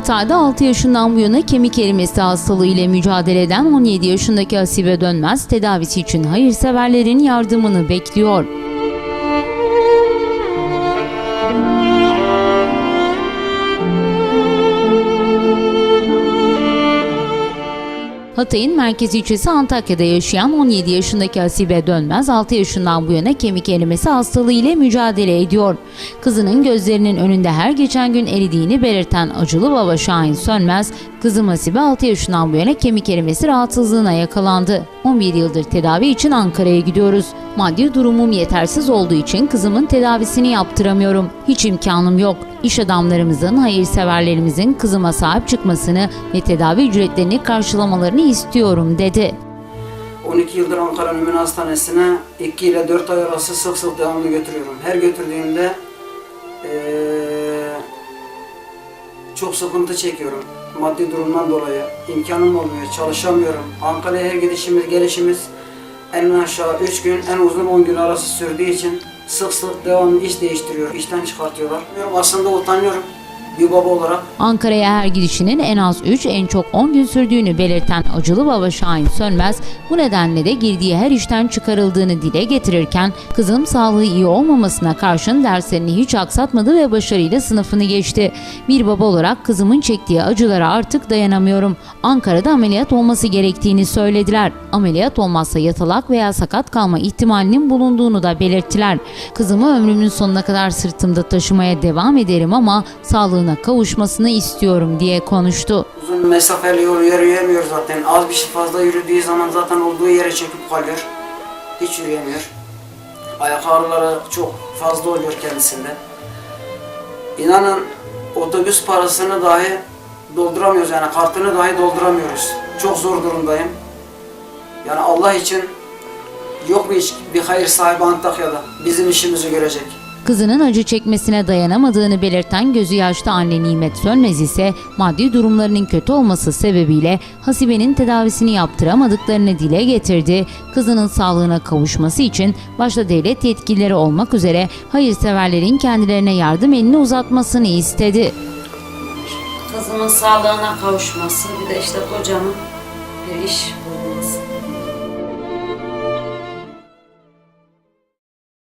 Hatay'da 6 yaşından bu yana kemik erimesi hastalığı ile mücadele eden 17 yaşındaki Hasibe Dönmez tedavisi için hayırseverlerin yardımını bekliyor. Hatay'ın merkez ilçesi Antakya'da yaşayan 17 yaşındaki Hasibe Dönmez 6 yaşından bu yana kemik erimesi hastalığı ile mücadele ediyor. Kızının gözlerinin önünde her geçen gün eridiğini belirten acılı baba Şahin Sönmez, kızım Hasibe 6 yaşından bu yana kemik erimesi rahatsızlığına yakalandı. 11 yıldır tedavi için Ankara'ya gidiyoruz. Maddi durumum yetersiz olduğu için kızımın tedavisini yaptıramıyorum. Hiç imkanım yok. İş adamlarımızın, hayırseverlerimizin kızıma sahip çıkmasını ve tedavi ücretlerini karşılamalarını istiyorum dedi. 12 yıldır Ankara Nümen Hastanesi'ne 2 ile 4 ay arası sık sık devamlı götürüyorum. Her götürdüğümde eee, çok sıkıntı çekiyorum. Maddi durumdan dolayı imkanım olmuyor, çalışamıyorum. Ankara'ya her gidişimiz, gelişimiz en aşağı 3 gün, en uzun 10 gün arası sürdüğü için sık sık devamlı iş değiştiriyor, işten çıkartıyorlar. Aslında utanıyorum bir baba olarak. Ankara'ya her gidişinin en az 3, en çok 10 gün sürdüğünü belirten acılı baba Şahin Sönmez, bu nedenle de girdiği her işten çıkarıldığını dile getirirken, kızım sağlığı iyi olmamasına karşın derslerini hiç aksatmadı ve başarıyla sınıfını geçti. Bir baba olarak kızımın çektiği acılara artık dayanamıyorum. Ankara'da ameliyat olması gerektiğini söylediler. Ameliyat olmazsa yatalak veya sakat kalma ihtimalinin bulunduğunu da belirttiler. Kızımı ömrümün sonuna kadar sırtımda taşımaya devam ederim ama sağlığına kavuşmasını istiyorum diye konuştu. Uzun mesafeli yol yürüyemiyor zaten. Az bir şey fazla yürüdüğü zaman zaten olduğu yere çöküp kalıyor. Hiç yürüyemiyor. Ayak ağrıları çok fazla oluyor kendisinde. İnanın otobüs parasını dahi dolduramıyoruz yani kartını dahi dolduramıyoruz. Çok zor durumdayım. Yani Allah için yok hiç bir hayır sahibi Antakya'da bizim işimizi görecek? Kızının acı çekmesine dayanamadığını belirten gözü yaşlı anne Nimet Sönmez ise maddi durumlarının kötü olması sebebiyle Hasibe'nin tedavisini yaptıramadıklarını dile getirdi. Kızının sağlığına kavuşması için başta devlet yetkilileri olmak üzere hayırseverlerin kendilerine yardım elini uzatmasını istedi. Kızımın sağlığına kavuşması, bir de işte kocamın bir iş